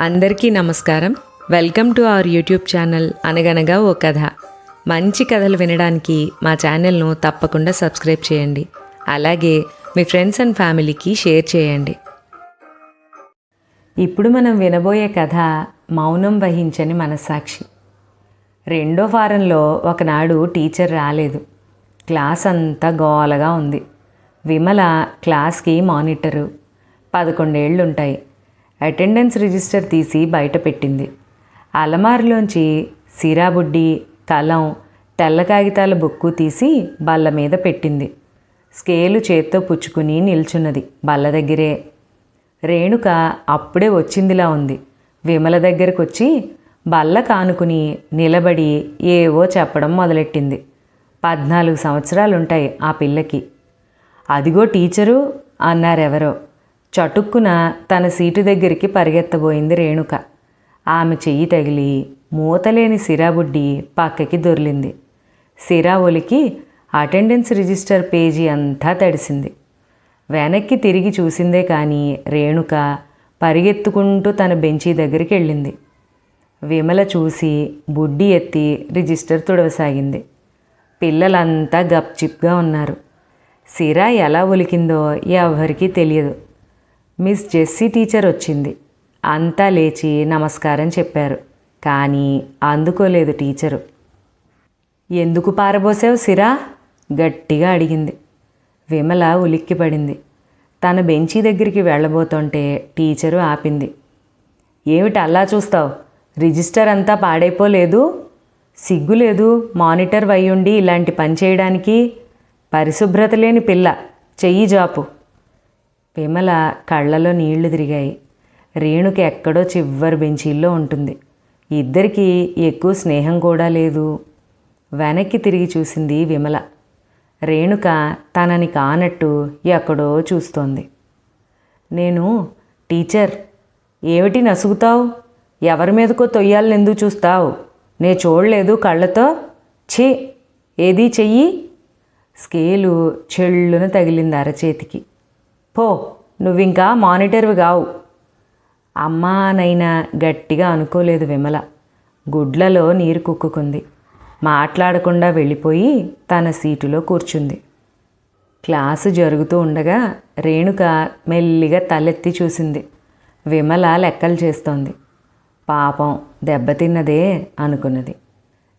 అందరికీ నమస్కారం. Welcome to our YouTube channel అనగనగా ఓ కథ. మంచి కథలు వినడానికి మా ఛానల్ను తప్పకుండా సబ్స్క్రైబ్ చేయండి. అలాగే మీ ఫ్రెండ్స్ అండ్ ఫ్యామిలీకి షేర్ చేయండి. ఇప్పుడు మనం వినబోయే కథ మౌనం వహించని మనస్సాక్షి. రెండో వారంలో ఒకనాడు టీచర్ రాలేదు. క్లాస్ అంతా గోలగా ఉంది. విమల క్లాస్కి మానిటరు. పదకొండేళ్ళుంటాయి అటెండెన్స్ రిజిస్టర్ తీసి బయట పెట్టింది అలమారులోంచి సిరాబుడ్డి కలం తెల్ల కాగితాల బుక్కు తీసి బల్ల మీద పెట్టింది. స్కేలు చేత్తో పుచ్చుకుని నిల్చున్నది బల్ల దగ్గరే. రేణుక అప్పుడే వచ్చిందిలా ఉంది. విమల దగ్గరకు వచ్చి బల్ల కానుకుని నిలబడి ఏవో చెప్పడం మొదలెట్టింది. పద్నాలుగు సంవత్సరాలుంటాయి ఆ పిల్లకి. అదిగో టీచరు అన్నారెవరో. చటుక్కున తన సీటు దగ్గరికి పరిగెత్తబోయింది రేణుక. ఆమె చెయ్యి తగిలి మూతలేని సిరాబుడ్డి పక్కకి దొర్లింది. సిరా ఒలికి అటెండెన్స్ రిజిస్టర్ పేజీ అంతా తడిసింది. వెనక్కి తిరిగి చూసిందే కానీ రేణుక పరిగెత్తుకుంటూ తన బెంచీ దగ్గరికి వెళ్ళింది. విమల చూసి బుడ్డి ఎత్తి రిజిస్టర్ తుడవసాగింది. పిల్లలంతా గప్చిప్గా ఉన్నారు. సిరా ఎలా ఒలికిందో ఎవరికీ తెలియదు. మిస్ జెస్సీ టీచర్ వచ్చింది. అంతా లేచి నమస్కారం చెప్పారు. కానీ అందుకోలేదు టీచరు. ఎందుకు పారబోసావు సిరా? గట్టిగా అడిగింది. విమల ఉలిక్కిపడింది. తన బెంచీ దగ్గరికి వెళ్ళబోతుంటే టీచరు ఆపింది. ఏమిటి అలా చూస్తావు? రిజిస్టర్ అంతా పాడైపోలేదు సిగ్గులేదు మానిటర్ వయ్యుండి ఇలాంటి పని చేయడానికి? పరిశుభ్రత లేని పిల్ల. చెయ్యి జాపు. విమల కళ్ళలో నీళ్ళు తిరిగాయి. రేణుకి ఎక్కడో చివరి బెంచీల్లో ఉంటుంది. ఇద్దరికీ ఎక్కువ స్నేహం కూడా లేదు. వెనక్కి తిరిగి చూసింది విమల. రేణుక తనని కానట్టు ఎక్కడో చూస్తోంది. నేను టీచర్ ఏమిటి నసుగుతావు? ఎవరి మీదకో తొయ్యాలని ఎందుకు చూస్తావు? నే చూడలేదు కళ్ళతో. ఛీ ఏది చెయ్యి? స్కేలు చెళ్ళున తగిలింది అరచేతికి. పో నువ్వింకా మానిటర్వి కావు. అమ్మా నైనా గట్టిగా అనుకోలేదు విమల. గుడ్లలో నీరు కుక్కుకుంది. మాట్లాడకుండా వెళ్ళిపోయి తన సీటులో కూర్చుంది. క్లాసు జరుగుతూ ఉండగా రేణుక మెల్లిగా తలెత్తి చూసింది. విమల లెక్కలు చేస్తోంది. పాపం దెబ్బతిన్నదే అనుకున్నది.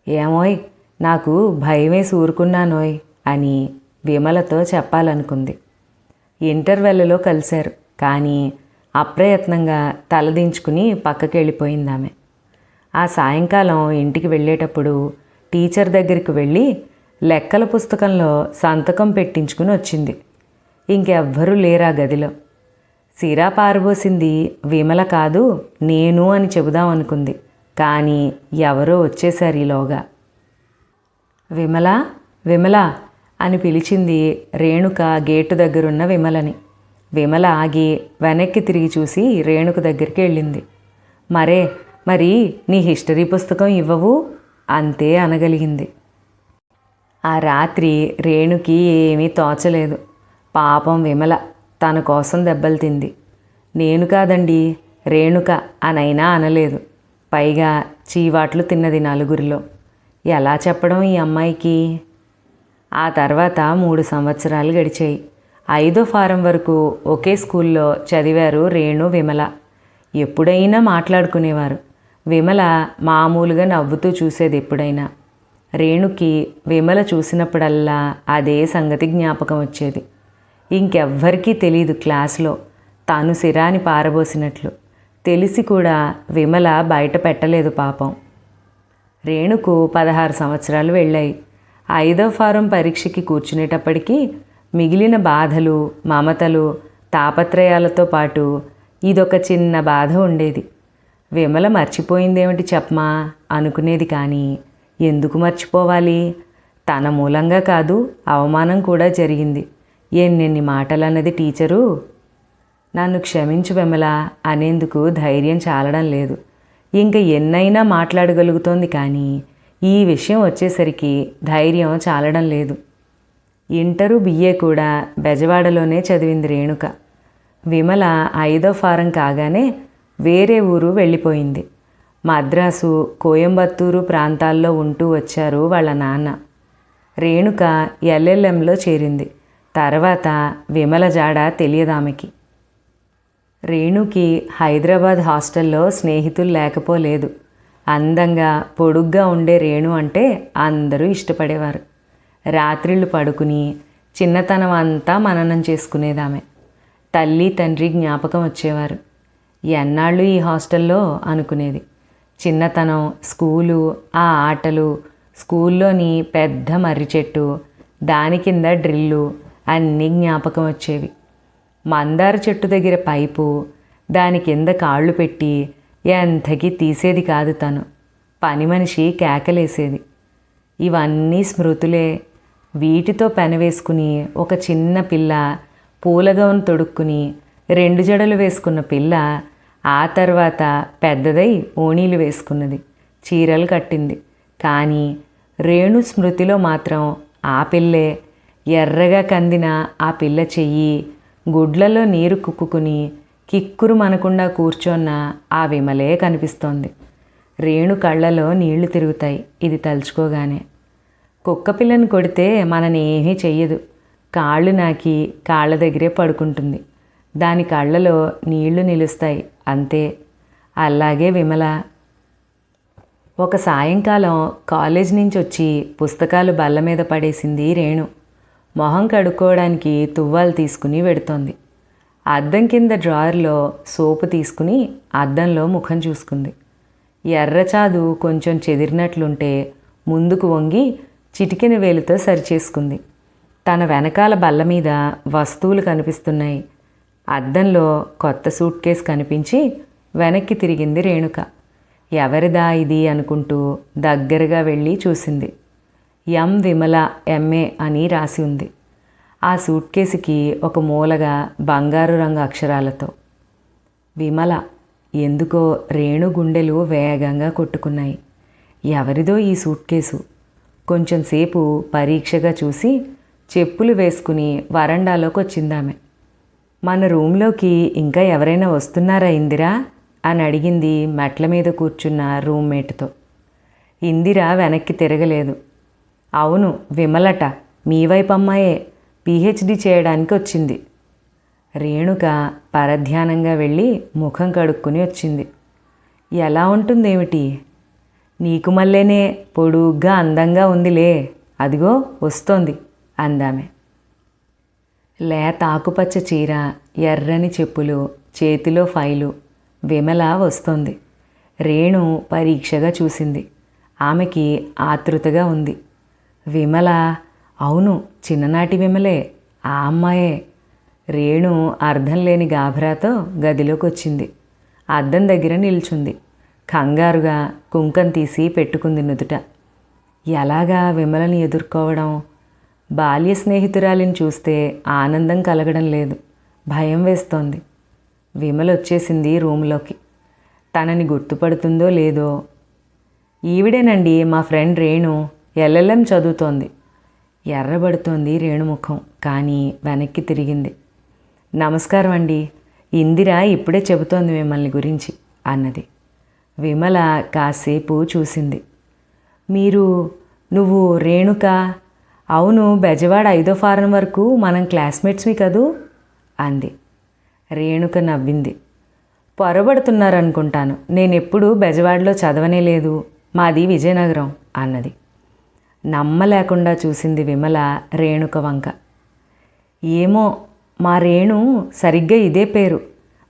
ఏమోయ్ నాకు భయమే సూరుకున్నానోయ్ అని విమలతో చెప్పాలనుకుంది. ఇంటర్వెల్లో కలిశారు. కానీ అప్రయత్నంగా తలదించుకుని పక్కకి వెళ్ళిపోయింది ఆమె ఆ సాయంకాలం ఇంటికి వెళ్ళేటప్పుడు టీచర్ దగ్గరికి వెళ్ళి లెక్కల పుస్తకంలో సంతకం పెట్టించుకుని వచ్చింది. ఇంకెవ్వరూ లేరా గదిలో. సిరా పారబోసింది విమల కాదు నేను అని చెబుదాం అనుకుంది. కానీ ఎవరో వచ్చేశారు ఈలోగా. విమల? విమల? అని పిలిచింది రేణుక గేటు దగ్గరున్న విమలని. విమల ఆగి వెనక్కి తిరిగి చూసి రేణుక దగ్గరికి వెళ్ళింది. మరే మరి నీ హిస్టరీ పుస్తకం ఇవ్వవు? అంతే అనగలిగింది. ఆ రాత్రి రేణుకి ఏమీ తోచలేదు. పాపం విమల తన కోసం దెబ్బలు తింది. నేను కాదండి రేణుక అనైనా అనలేదు. పైగా చీవాట్లు తిన్నది నలుగురిలో. ఎలా చెప్పడం ఈ అమ్మాయికి? ఆ తర్వాత మూడు సంవత్సరాలు గడిచాయి. ఐదో ఫారం వరకు ఒకే స్కూల్లో చదివారు రేణు విమల. ఎప్పుడైనా మాట్లాడుకునేవారు. విమల మామూలుగా నవ్వుతూ చూసేది ఎప్పుడైనా. రేణుకి విమల చూసినప్పుడల్లా అదే సంగతి జ్ఞాపకం వచ్చేది. ఇంకెవ్వరికీ తెలియదు క్లాస్లో. తాను సిరాని పారబోసినట్లు. తెలిసి కూడా విమల బయట పెట్టలేదు పాపం. రేణుకు పదహారు సంవత్సరాలు వెళ్ళాయి. ఐదో ఫారం పరీక్షకి కూర్చునేటప్పటికీ మిగిలిన బాధలు మమతలు తాపత్రయాలతో పాటు ఇదొక చిన్న బాధ ఉండేది. విమల మర్చిపోయిందేమిటి చెప్పమా? అనుకునేది కానీ ఎందుకు మర్చిపోవాలి? తన మూలంగా కాదు అవమానం కూడా జరిగింది. ఎన్నెన్ని మాటలన్నది టీచరు నన్ను క్షమించు విమల అనేందుకు ధైర్యం చాలడం లేదు. ఇంకా ఎన్నైనా మాట్లాడగలుగుతోంది కానీ ఈ విషయం వచ్చేసరికి ధైర్యం చాలడం లేదు. ఇంటరు బిఏ కూడా బెజవాడలోనే చదివింది రేణుక. విమల ఐదో ఫారం కాగానే వేరే ఊరు వెళ్ళిపోయింది. మద్రాసు కోయంబత్తూరు ప్రాంతాల్లో ఉంటూ వచ్చారు వాళ్ళ నాన్న. రేణుక ఎల్ఎల్ఎంలో చేరింది. తర్వాత విమల జాడ తెలియదామెకి రేణుకి హైదరాబాద్ హాస్టల్లో స్నేహితులు లేకపోలేదు. అందంగా పొడుగ్గా ఉండే రేణు అంటే అందరూ ఇష్టపడేవారు. రాత్రిళ్ళు పడుకుని చిన్నతనం అంతా మననం చేసుకునేదామె. తల్లి తండ్రి జ్ఞాపకం వచ్చేవారు. ఎన్నాళ్ళు ఈ హాస్టల్లో అనుకునేది. చిన్నతనం స్కూలు ఆ ఆటలు స్కూల్లోని పెద్ద మర్రి చెట్టు దాని కింద డ్రిల్లు అన్నీ జ్ఞాపకం వచ్చేవి. మందార చెట్టు దగ్గర పైపు దాని కింద కాళ్ళు పెట్టి ఎంతకీ తీసేది కాదు తను. పని మనిషి కేకలేసేది. ఇవన్నీ స్మృతులే. వీటితో పెనవేసుకుని ఒక చిన్న పిల్ల పూలగౌను తొడుక్కుని రెండు జడలు వేసుకున్న పిల్ల ఆ తర్వాత పెద్దదై ఓణీలు వేసుకున్నది. చీరలు కట్టింది. కానీ రేణు స్మృతిలో మాత్రం ఆ పిల్లే. ఎర్రగా కందిన ఆ పిల్ల చెయ్యి గుడ్లలో నీరు కుక్కుకుని కిక్కురు మనకుండా కూర్చొన్న ఆ విమలే కనిపిస్తోంది. రేణు కళ్ళలో నీళ్ళు తిరుగుతాయి. ఇది తలుచుకోగానే. కుక్క పిల్లని కొడితే మననేమీ చెయ్యదు. కాళ్ళు నాకి కాళ్ళ దగ్గరే పడుకుంటుంది. దాని కళ్ళలో నీళ్ళు నిలుస్తాయి. అంతే. అలాగే విమల. ఒక సాయంకాలం కాలేజ్ నుంచి వచ్చి పుస్తకాలు బల్ల మీద పడేసింది రేణు. మొహం కడుక్కోవడానికి తువ్వాలు తీసుకుని వెడుతోంది. అద్దం కింద డ్రాయర్లో సోపు తీసుకుని అద్దంలో ముఖం చూసుకుంది. ఎర్రచాదు కొంచెం చెదిరినట్లుంటే ముందుకు వంగి చిటికిన వేలుతో సరిచేసుకుంది. తన వెనకాల బల్ల మీద వస్తువులు కనిపిస్తున్నాయి. అద్దంలో కొత్త సూట్ కేసు కనిపించి వెనక్కి తిరిగింది రేణుక. ఎవరిదా ఇది అనుకుంటూ దగ్గరగా వెళ్ళి చూసింది. ఎం విమల ఎంఏ అని రాసి ఉంది. ఆ సూట్ కేసుకి ఒక మూలగా బంగారు రంగు అక్షరాలతో. విమల ఎందుకో రేణు గుండెలు వేగంగా కొట్టుకున్నాయి. ఎవరిదో ఈ సూట్ కేసు కొంచెం సేపు పరీక్షగా చూసి చెప్పులు వేసుకుని వరండాలోకి వచ్చిందామె మన రూమ్లోకి ఇంకా ఎవరైనా వస్తున్నారా ఇందిరా? అని అడిగింది మెట్ల మీద కూర్చున్న రూమ్మేట్తో. ఇందిర వెనక్కి తిరగలేదు. అవును విమలట మీ వైపు అమ్మాయే. పిహెచ్డి చేయడానికి వచ్చింది. రేణుక పరధ్యానంగా వెళ్ళి ముఖం కడుక్కుని వచ్చింది. ఎలా ఉంటుందేమిటి? నీకు మళ్ళేనే పొడుగ్గా అందంగా ఉందిలే. అదిగో వస్తోంది అందామె. లేత ఆకుపచ్చ చీర ఎర్రని చెప్పులు చేతిలో ఫైలు విమల వస్తోంది. రేణు పరీక్షగా చూసింది. ఆమెకి ఆతృతగా ఉంది. విమల అవును చిన్ననాటి విమలే ఆ అమ్మాయే. రేణు అర్థం లేని గాభరాతో గదిలోకి వచ్చింది అద్దం దగ్గర నిల్చుంది. కంగారుగా కుంకం తీసి పెట్టుకుంది నుదుట. ఎలాగా విమలని ఎదుర్కోవడం? బాల్య స్నేహితురాలిని చూస్తే ఆనందం కలగడం లేదు. భయం వేస్తోంది. విమల వచ్చేసింది రూమ్లోకి. తనని గుర్తుపడుతుందో లేదో? ఈవిడేనండి మా ఫ్రెండ్ రేణు ఎల్ఎల్ఎం చదువుతోంది. ఎర్రబడుతోంది రేణుముఖం కానీ వెనక్కి తిరిగింది. నమస్కారం అండి ఇందిర ఇప్పుడే చెబుతోంది మిమ్మల్ని గురించి అన్నది. విమల కాసేపు చూసింది. మీరు నువ్వు రేణుక? అవును బెజవాడ ఐదో ఫారం వరకు మనం క్లాస్మేట్స్మి కదూ? అంది. రేణుక నవ్వింది. పొరబడుతున్నారనుకుంటాను నేనెప్పుడు బెజవాడలో చదవనే లేదు మాది విజయనగరం అన్నది. నమ్మలేకుండా చూసింది విమల రేణుక వంక. ఏమో మా రేణు సరిగ్గా ఇదే పేరు.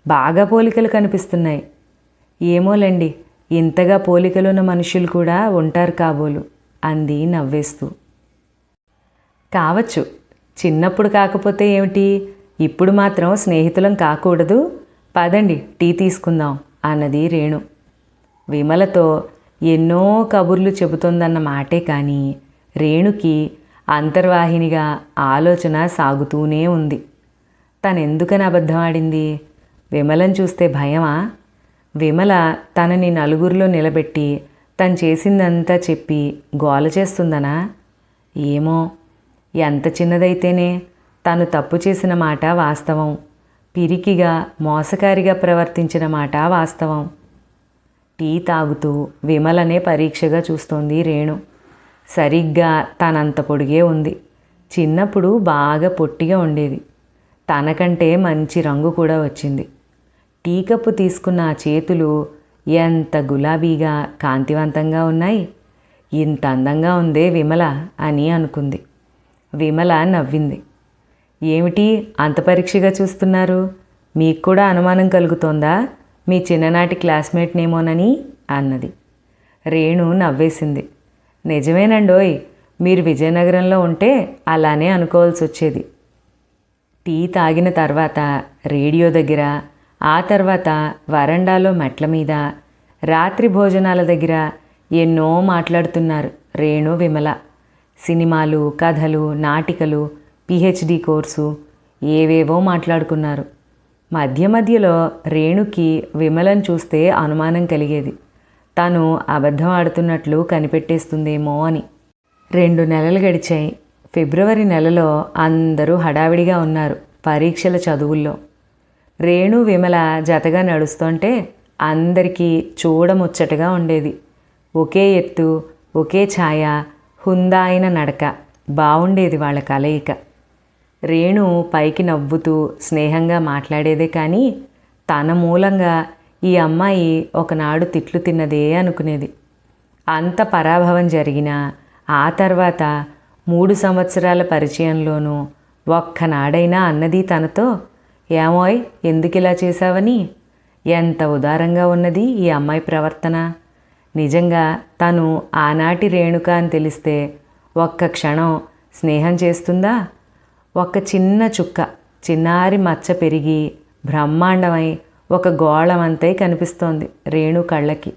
బాగా పోలికలు కనిపిస్తున్నాయి. ఏమోలండి ఇంతగా పోలికలున్న మనుషులు కూడా ఉంటారు కాబోలు అంది నవ్వేస్తూ. కావచ్చు చిన్నప్పుడు కాకపోతే ఏమిటి? ఇప్పుడు మాత్రం స్నేహితులం కాకూడదు. పదండి టీ తీసుకుందాం అన్నది రేణు. విమలతో ఎన్నో కబుర్లు చెబుతోందన్న మాటే కానీ రేణుకి అంతర్వాహినిగా ఆలోచన సాగుతూనే ఉంది. తనెందుకని అబద్ధం ఆడింది విమలను చూస్తే భయమా? విమల తనని నలుగురిలో నిలబెట్టి తను చేసిందంతా చెప్పి గోల చేస్తుందనా? ఏమో ఎంత చిన్నదైతేనే తను తప్పు చేసిన మాట వాస్తవం. పిరికిగా మోసకారిగా ప్రవర్తించిన మాట వాస్తవం. టీ తాగుతూ విమలనే పరీక్షగా చూస్తోంది రేణు. సరిగ్గా తనంత పొడిగే ఉంది. చిన్నప్పుడు బాగా పొట్టిగా ఉండేది. తనకంటే మంచి రంగు కూడా వచ్చింది. టీ కప్పు తీసుకున్న చేతులు ఎంత గులాబీగా కాంతివంతంగా ఉన్నాయి. ఇంత అందంగా ఉందే విమల అని అనుకుంది. విమల నవ్వింది. ఏమిటి అంత పరీక్షగా చూస్తున్నారు? మీకు కూడా అనుమానం కలుగుతోందా? మీ చిన్ననాటి క్లాస్మేట్నేమోనని అన్నది. రేణు నవ్వేసింది. నిజమేనండోయ్ మీరు విజయనగరంలో ఉంటే అలానే అనుకోవాల్సి వచ్చేది టీ తాగిన తర్వాత రేడియో దగ్గర ఆ తర్వాత వరండాలో మెట్ల మీద రాత్రి భోజనాల దగ్గర ఎన్నో మాట్లాడుతున్నారు రేణు విమల. సినిమాలు కథలు నాటికలు పిహెచ్డి కోర్సు ఏవేవో మాట్లాడుకున్నారు. మధ్య మధ్యలో రేణుకి విమలను చూస్తే అనుమానం కలిగేది. తను అబద్ధం ఆడుతున్నట్లు కనిపెట్టేస్తుందేమో అని. రెండు నెలలు గడిచాయి. ఫిబ్రవరి నెలలో అందరూ హడావిడిగా ఉన్నారు పరీక్షల చదువుల్లో. రేణు విమల జతగా నడుస్తుంటే అందరికీ చూడముచ్చటగా ఉండేది. ఒకే ఎత్తు ఒకే ఛాయ హుందాయిన నడక బాగుండేది వాళ్ళ కలయిక. రేణు పైకి నవ్వుతూ స్నేహంగా మాట్లాడేదే కానీ తన మూలంగా ఈ అమ్మాయి ఒకనాడు తిట్లు తిన్నదే అనుకునేది. అంత పరాభవం జరిగినా ఆ తర్వాత మూడు సంవత్సరాల పరిచయంలోనూ ఒక్కనాడైనా అన్నది తనతో ఏమోయ్ ఎందుకిలా ఇలా చేశావని? ఎంత ఉదారంగా ఉన్నది ఈ అమ్మాయి ప్రవర్తన. నిజంగా తను ఆనాటి రేణుక అని తెలిస్తే ఒక్క క్షణం స్నేహం చేస్తుందా? ఒక చిన్న చుక్క చిన్నారి మచ్చ పెరిగి బ్రహ్మాండమై ఒక గోళమంతై కనిపిస్తోంది రేణు కళ్ళకి.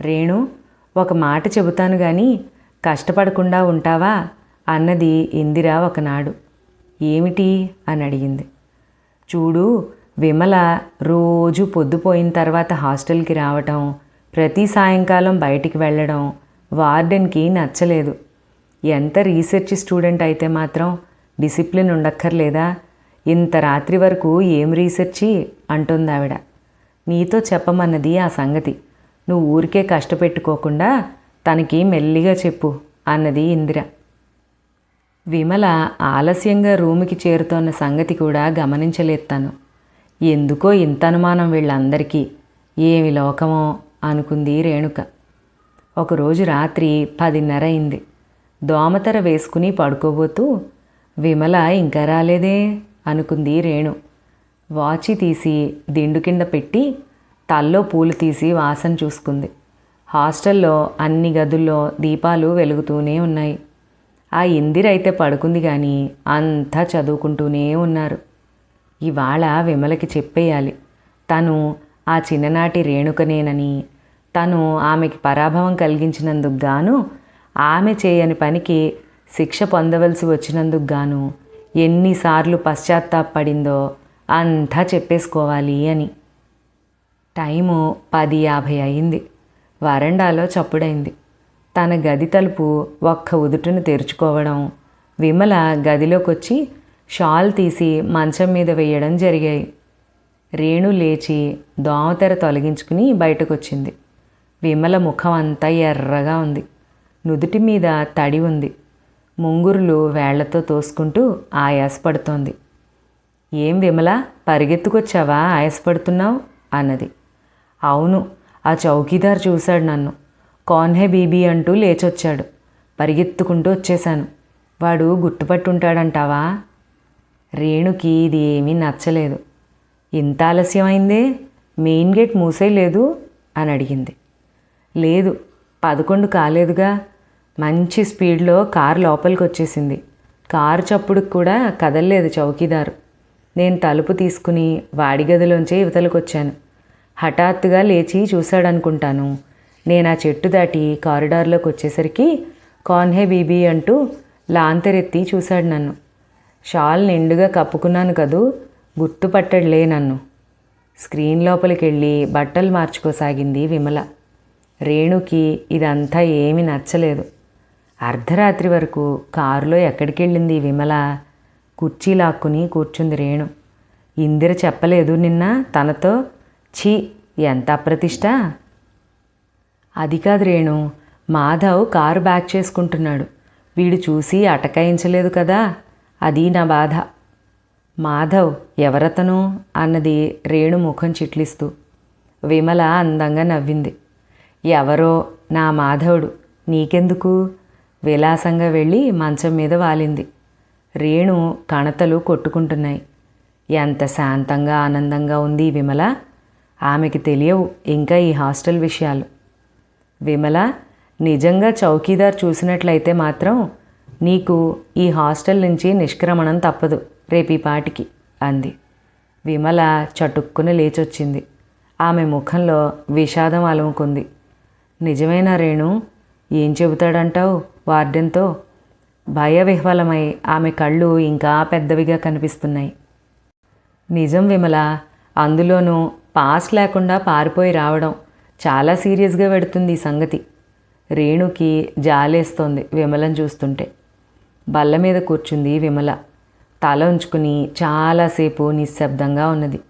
రేణు ఒక మాట చెబుతాను కానీ కష్టపడకుండా ఉంటావా? అన్నది ఇందిర ఒకనాడు. ఏమిటి? అని అడిగింది చూడు విమల రోజు పొద్దుపోయిన తర్వాత హాస్టల్కి రావటం ప్రతి సాయంకాలం బయటికి వెళ్ళడం వార్డెన్కి నచ్చలేదు. ఎంత రీసెర్చ్ స్టూడెంట్ అయితే మాత్రం డిసిప్లిన్ ఉండక్కర్లేదా? ఇంత రాత్రి వరకు ఏం రీసెర్చి అంటుంది ఆవిడ. నీతో చెప్పమన్నది ఆ సంగతి. నువ్వు ఊరికే కష్టపెట్టుకోకుండా తనకి మెల్లిగా చెప్పు అన్నది ఇందిర. విమల ఆలస్యంగా రూముకి చేరుతోన్న సంగతి కూడా గమనించలేదు తను. ఎందుకో ఇంత అనుమానం వీళ్ళందరికీ? ఏమి లోకమో? అనుకుంది రేణుక. ఒకరోజు రాత్రి పదిన్నర అయింది. దోమతెర వేసుకుని పడుకోబోతూ విమల ఇంకా రాలేదే? అనుకుంది రేణు. వాచి తీసి దిండు కింద పెట్టి తల్లో పూలు తీసి వాసన చూసుకుంది. హాస్టల్లో అన్ని గదుల్లో దీపాలు వెలుగుతూనే ఉన్నాయి. ఆ ఇందిరైతే పడుకుంది కానీ అంతా చదువుకుంటూనే ఉన్నారు. ఇవాళ విమలకి చెప్పేయాలి. తను ఆ చిన్ననాటి రేణుకనేనని తను ఆమెకి పరాభవం కలిగించినందుకు గాను ఆమె చేయని పనికి శిక్ష పొందవలసి వచ్చినందుకు గాను ఎన్నిసార్లు పశ్చాత్తాపడిందో అంతా చెప్పేసుకోవాలి అని. టైము పది యాభై అయింది. వరండాలో చప్పుడైంది. తన గది తలుపు ఒక్క ఉదుటును తెరుచుకోవడం విమల గదిలోకి వచ్చి షాల్ తీసి మంచం మీద వేయడం జరిగాయి. రేణు లేచి దోమతెర తొలగించుకుని బయటకొచ్చింది. విమల ముఖం అంతా ఎర్రగా ఉంది. నుదుటి మీద తడి ఉంది. ముంగురులు వేళ్ళతో తోసుకుంటూ ఆయాసపడుతోంది. ఏం విమల పరిగెత్తుకొచ్చావా? ఆయాసపడుతున్నావు? అన్నది. అవును ఆ చౌకీదార్ చూశాడు నన్ను. కాన్హే బీబీ అంటూ లేచొచ్చాడు. పరిగెత్తుకుంటూ వచ్చేశాను. వాడు గుర్తుపట్టుంటాడంటావా రేణుకి ఇది ఏమీ నచ్చలేదు. ఇంత ఆలస్యమైందే? మెయిన్ గేట్ మూసేయలేదు అని అడిగింది. లేదు పదకొండు కాలేదుగా. మంచి స్పీడ్లో కారు లోపలికి వచ్చేసింది కారు చప్పుడుకు కూడా కదలలేదు చౌకీదారు. నేను తలుపు తీసుకుని వాడి గదిలోంచే యువతలకు వచ్చాను హఠాత్తుగా లేచి చూశాడనుకుంటాను. నేను ఆ చెట్టు దాటి కారిడార్లోకి వచ్చేసరికి కాన్హే బీబీ అంటూ లాంతరెత్తి చూశాడు నన్ను. షాల్ నిండుగా కప్పుకున్నాను కదూ గుర్తుపట్టడులే నన్ను. స్క్రీన్ లోపలికి వెళ్ళి బట్టలు మార్చుకోసాగింది విమల. రేణుకి ఇదంతా ఏమీ నచ్చలేదు. అర్ధరాత్రి వరకు కారులో ఎక్కడికి వెళ్ళింది విమల? కుర్చీ లాక్కుని కూర్చుంది రేణు. ఇందిర చెప్పలేదు నిన్న తనతో ఛీ ఎంత అప్రతిష్ట? అది కాదు రేణు మాధవ్ కారు బ్యాక్ చేసుకుంటున్నాడు. వీడు చూసి అటకాయించలేదు కదా అది నా బాధ. మాధవ్ ఎవరతను? అన్నది రేణు ముఖం చిట్లిస్తూ. విమల అందంగా నవ్వింది. ఎవరో? నా మాధవుడు. నీకెందుకు? విలాసంగా వెళ్ళి మంచం మీద వాలింది. రేణు కణతలు కొట్టుకుంటున్నాయి. ఎంత శాంతంగా ఆనందంగా ఉంది ఈ విమల? ఆమెకి తెలియవు ఇంకా ఈ హాస్టల్ విషయాలు. విమల నిజంగా చౌకీదార్ చూసినట్లయితే మాత్రం నీకు ఈ హాస్టల్ నుంచి నిష్క్రమణం తప్పదు రేపీ పాటికి అంది. విమల చటుక్కున లేచొచ్చింది. ఆమె ముఖంలో విషాదం అలుముకుంది. నిజమేనా రేణు? ఏం చెబుతాడంటావు? వార్డెన్తో భయవిహ్వలమై ఆమె కళ్ళు ఇంకా పెద్దవిగా కనిపిస్తున్నాయి. నిజం విమల అందులోనూ పాస్ లేకుండా పారిపోయి రావడం చాలా సీరియస్గా పెడుతుంది ఈ సంగతి. రేణుకి జాలేస్తోంది విమలను చూస్తుంటే. బల్ల మీద కూర్చుంది విమల. తల ఉంచుకుని చాలాసేపు నిశ్శబ్దంగా ఉన్నది.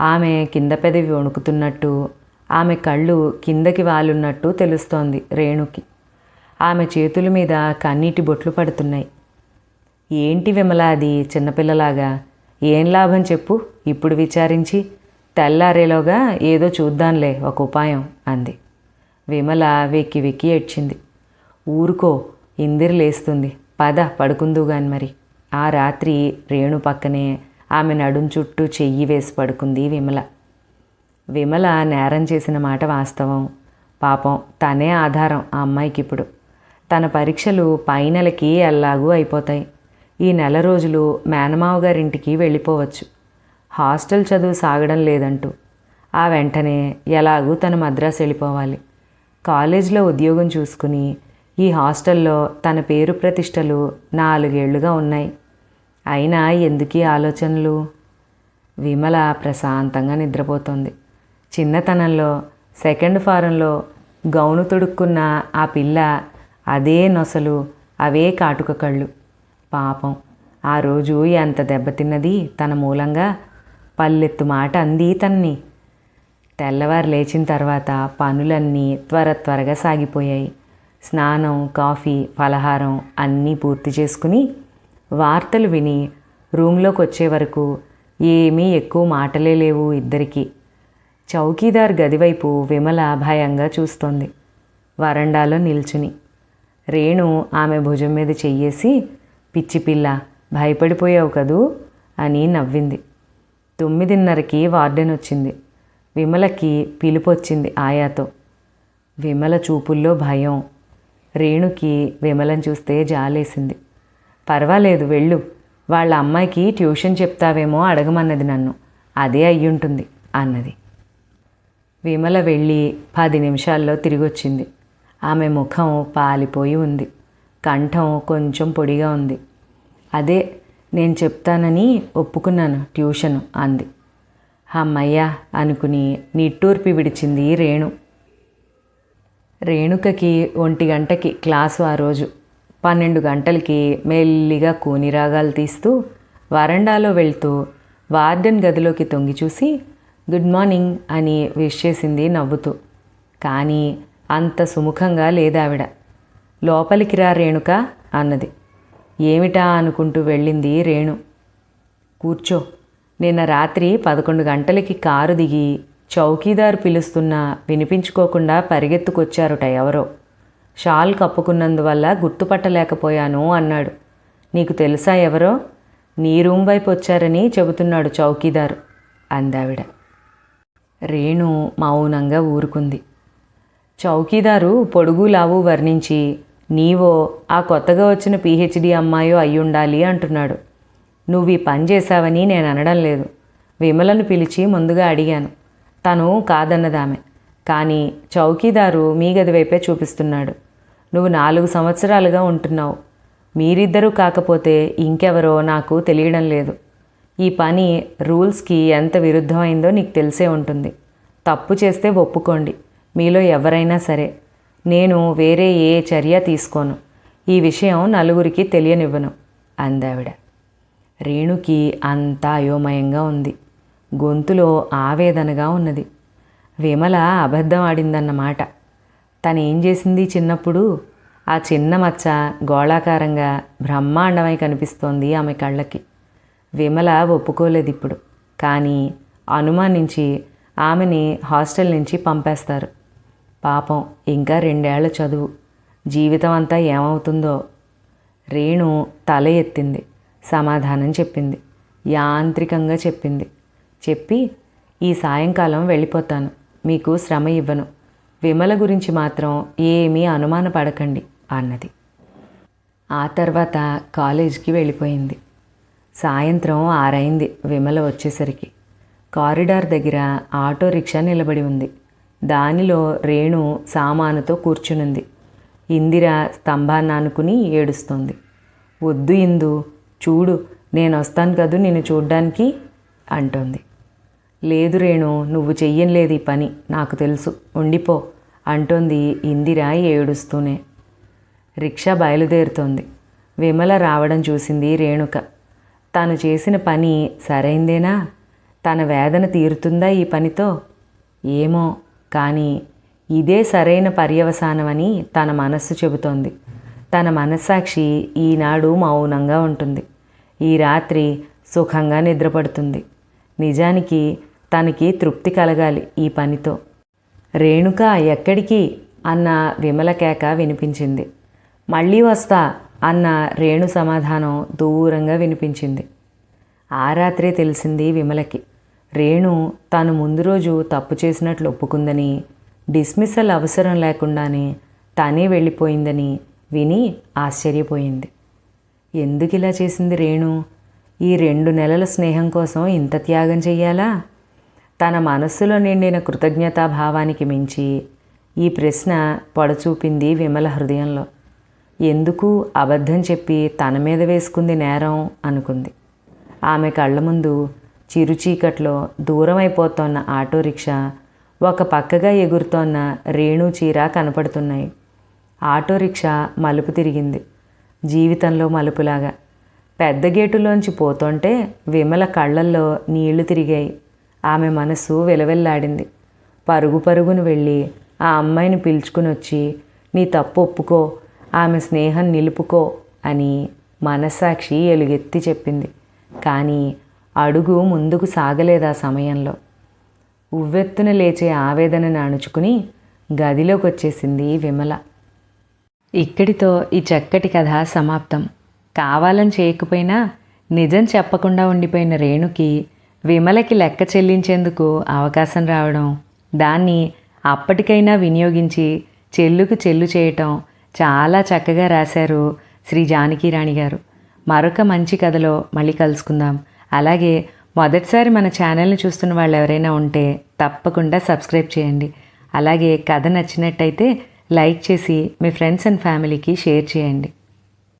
ఆమె కింద పెదవి వణుకుతున్నట్టు ఆమె కళ్ళు కిందకి వాలున్నట్టు తెలుస్తోంది రేణుకి. ఆమె చేతుల మీద కన్నీటి బొట్లు పడుతున్నాయి. ఏంటి విమల అది? చిన్నపిల్లలాగా. ఏం లాభం చెప్పు? ఇప్పుడు విచారించి తెల్లారేలోగా ఏదో చూద్దాంలే ఒక ఉపాయం అంది. విమల వెక్కి వెక్కి ఏడ్చింది. ఊరుకో ఇందిరి లేస్తుంది. పద పడుకుందుగాని మరి. ఆ రాత్రి రేణు పక్కనే ఆమె నడుం చుట్టూ చెయ్యి వేసి పడుకుంది విమల. విమల నేరం చేసిన మాట వాస్తవం. పాపం తనే ఆధారం ఆ అమ్మాయికి ఇప్పుడు తన పరీక్షలు పైనలకి ఎల్లాగూ అయిపోతాయి. ఈ నెల రోజులు మేనమావ గారింటికి వెళ్ళిపోవచ్చు. హాస్టల్ చదువు సాగడం లేదంటూ. ఆ వెంటనే ఎలాగూ తన మద్రాసు వెళ్ళిపోవాలి. కాలేజీలో ఉద్యోగం చూసుకుని ఈ హాస్టల్లో తన పేరు ప్రతిష్టలు నాలుగేళ్ళుగా ఉన్నాయి. అయినా ఎందుకీ ఆలోచనలు? విమల ప్రశాంతంగా నిద్రపోతుంది. చిన్నతనంలో సెకండ్ ఫారంలో గౌను తొడుక్కున్న ఆ పిల్ల అదే నొసలు అవే కాటుక కళ్ళు. పాపం ఆ రోజు ఎంత దెబ్బతిన్నది తన మూలంగా? పల్లెత్తు మాట అంది తన్ని. తెల్లవారు లేచిన తర్వాత పనులన్నీ త్వర త్వరగా సాగిపోయాయి. స్నానం కాఫీ ఫలహారం అన్నీ పూర్తి చేసుకుని వార్తలు విని రూమ్లోకి వచ్చే వరకు ఏమీ ఎక్కువ మాటలే లేవు ఇద్దరికీ. చౌకీదార్ గదివైపు విమల భయంగా చూస్తోంది. వరండాలో నిల్చుని రేణు ఆమె భుజం మీద చెయ్యేసి పిచ్చి పిల్ల భయపడిపోయావు కదూ? అని నవ్వింది. తొమ్మిదిన్నరకి వార్డెన్ వచ్చింది. విమలకి పిలుపు వచ్చింది ఆయాతో. విమల చూపుల్లో భయం. రేణుకి విమలను చూస్తే జాలేసింది. పర్వాలేదు వెళ్ళు. వాళ్ళ అమ్మాయికి ట్యూషన్ చెప్తావేమో అడగమన్నది నన్ను. అదే అయ్యుంటుంది అన్నది. విమల వెళ్ళి పది నిమిషాల్లో తిరిగొచ్చింది. ఆమె ముఖం పాలిపోయి ఉంది. కంఠం కొంచెం పొడిగా ఉంది. అదే నేను చెప్తానని ఒప్పుకున్నాను ట్యూషన్ అంది. అమ్మయ్యా అనుకుని నిట్టూర్పి విడిచింది రేణు. రేణుకకి ఒంటి గంటకి క్లాసు ఆ రోజు. పన్నెండు గంటలకి మెల్లిగా కూనిరాగాలు తీస్తూ వరండాలో వెళ్తూ వార్డెన్ గదిలోకి తొంగి చూసి గుడ్ మార్నింగ్ అని విష్ చేసింది నవ్వుతూ. కానీ అంత సుముఖంగా లేదావిడ. లోపలికి రా రేణుక అన్నది. ఏమిటా అనుకుంటూ వెళ్ళింది రేణు. కూర్చో. నిన్న రాత్రి పదకొండు గంటలకి కారు దిగి చౌకీదారు పిలుస్తున్నా వినిపించుకోకుండా పరిగెత్తుకొచ్చారుట ఎవరో. షాల్ కప్పుకున్నందువల్ల గుర్తుపట్టలేకపోయాను అన్నాడు. నీకు తెలుసా ఎవరో? నీ రూమ్ వైపు వచ్చారని చెబుతున్నాడు చౌకీదారు అందావిడ. రేణు మౌనంగా ఊరుకుంది. చౌకీదారు పొడుగు లావు వర్ణించి నీవో ఆ కొత్తగా వచ్చిన పీహెచ్డీ అమ్మాయో అయ్యుండాలి అంటున్నాడు. నువ్వు ఈ పని చేశావని నేను అనడం లేదు. విమలను పిలిచి ముందుగా అడిగాను. తను కాదన్నదామె. కానీ చౌకీదారు మీ గది వైపే చూపిస్తున్నాడు. నువ్వు నాలుగు సంవత్సరాలుగా ఉంటున్నావు. మీరిద్దరూ కాకపోతే ఇంకెవరో నాకు తెలియడం లేదు. ఈ పని రూల్స్కి ఎంత విరుద్ధమైందో నీకు తెలిసే ఉంటుంది. తప్పు చేస్తే ఒప్పుకోండి. మీలో ఎవరైనా సరే నేను వేరే ఏ చర్య తీసుకోను. ఈ విషయం నలుగురికి తెలియనివ్వను అందావిడ. రేణుకి అంతా అయోమయంగా ఉంది. గొంతులో ఆవేదనగా ఉన్నది. విమల అబద్ధం ఆడిందన్నమాట తనేం చేసింది చిన్నప్పుడు? ఆ చిన్న మచ్చ గోళాకారంగా బ్రహ్మాండమై కనిపిస్తోంది ఆమె కళ్ళకి. విమల ఒప్పుకోలేదు ఇప్పుడు కానీ అనుమానించి ఆమెని హాస్టల్ నుంచి పంపేస్తారు. పాపం ఇంకా రెండేళ్ళ చదువు. జీవితం అంతా ఏమవుతుందో రేణు తల ఎత్తింది సమాధానం చెప్పింది యాంత్రికంగా చెప్పింది. చెప్పి ఈ సాయంకాలం వెళ్ళిపోతాను మీకు శ్రమ ఇవ్వను విమల గురించి మాత్రం ఏమీ అనుమానపడకండి అన్నది. ఆ తర్వాత కాలేజీకి వెళ్ళిపోయింది. సాయంత్రం ఆరైంది విమల వచ్చేసరికి. కారిడార్ దగ్గర ఆటో రిక్షా నిలబడి ఉంది. దానిలో రేణు సామానుతో కూర్చునుంది. ఇందిర స్తంభాన్ని అనుకుని ఏడుస్తోంది. వద్దు ఇందు చూడు నేను వస్తాను కదూ నిన్ను చూడ్డానికి అంటోంది. లేదు రేణు నువ్వు చెయ్యలేదు ఈ పని నాకు తెలుసు ఉండిపో అంటోంది ఇందిర ఏడుస్తూనే. రిక్షా బయలుదేరుతోంది. విమల రావడం చూసింది రేణుక. తాను చేసిన పని సరైందేనా? తన వేదన తీరుతుందా ఈ పనితో? ఏమో కానీ ఇదే సరైన పర్యవసానమని తన మనస్సు చెబుతోంది. తన మనస్సాక్షి ఈనాడు మౌనంగా ఉంటుంది. ఈ రాత్రి సుఖంగా నిద్రపడుతుంది. నిజానికి తనకి తృప్తి కలగాలి ఈ పనితో. రేణుక ఎక్కడికి? అన్న విమల కేక వినిపించింది. మళ్ళీ వస్తా అన్న రేణు సమాధానం దూరంగా వినిపించింది. ఆ రాత్రే తెలిసింది విమలకి. రేణు తాను ముందు రోజు తప్పు చేసినట్లు ఒప్పుకుందని డిస్మిసల్ అవసరం లేకుండానే తానే వెళ్ళిపోయిందని విని ఆశ్చర్యపోయింది. ఎందుకు ఇలా చేసింది రేణు? ఈ రెండు నెలల స్నేహం కోసం ఇంత త్యాగం చెయ్యాలా? తన మనస్సులో నిండిన కృతజ్ఞతాభావానికి మించి ఈ ప్రశ్న పొడచూపింది విమల హృదయంలో. ఎందుకు అబద్ధం చెప్పి తన మీద వేసుకుంది నేరం? అనుకుంది. ఆమె కళ్ళ ముందు చిరుచీకట్లో దూరం అయిపోతోన్న ఆటో రిక్షా ఒక పక్కగా ఎగురుతోన్న రేణు చీర కనపడుతున్నాయి. ఆటో రిక్షా మలుపు తిరిగింది. జీవితంలో మలుపులాగా. పెద్ద గేటులోంచి పోతుంటే విమల కళ్ళల్లో నీళ్ళు తిరిగాయి. ఆమె మనసు విలవెల్లాడింది. పరుగు పరుగును వెళ్ళి ఆ అమ్మాయిని పిలుచుకుని వచ్చి నీ తప్పు ఒప్పుకో ఆమె స్నేహం నిలుపుకో అని మనస్సాక్షి ఎలుగెత్తి చెప్పింది. కానీ అడుగు ముందుకు సాగలేదు ఆ సమయంలో. ఉవ్వెత్తున లేచే ఆవేదనను అణుచుకుని గదిలోకి వచ్చేసింది విమల. ఇక్కడితో ఈ చక్కటి కథ సమాప్తం. కావాలని చేయకపోయినా నిజం చెప్పకుండా ఉండిపోయిన రేణుకి విమలకి లెక్క చెల్లించేందుకు అవకాశం రావడం దాన్ని అప్పటికైనా వినియోగించి చెల్లుకు చెల్లు చేయటం చాలా చక్కగా రాశారు శ్రీ జానకిరాణి గారు. మరొక మంచి కథలో మళ్ళీ కలుసుకుందాం. అలాగే మొదటిసారి మన ఛానల్ని చూస్తున్న వాళ్ళు ఎవరైనా ఉంటే తప్పకుండా సబ్స్క్రైబ్ చేయండి. అలాగే కథ నచ్చినట్టయితే లైక్ చేసి మీ ఫ్రెండ్స్ అండ్ ఫ్యామిలీకి షేర్ చేయండి.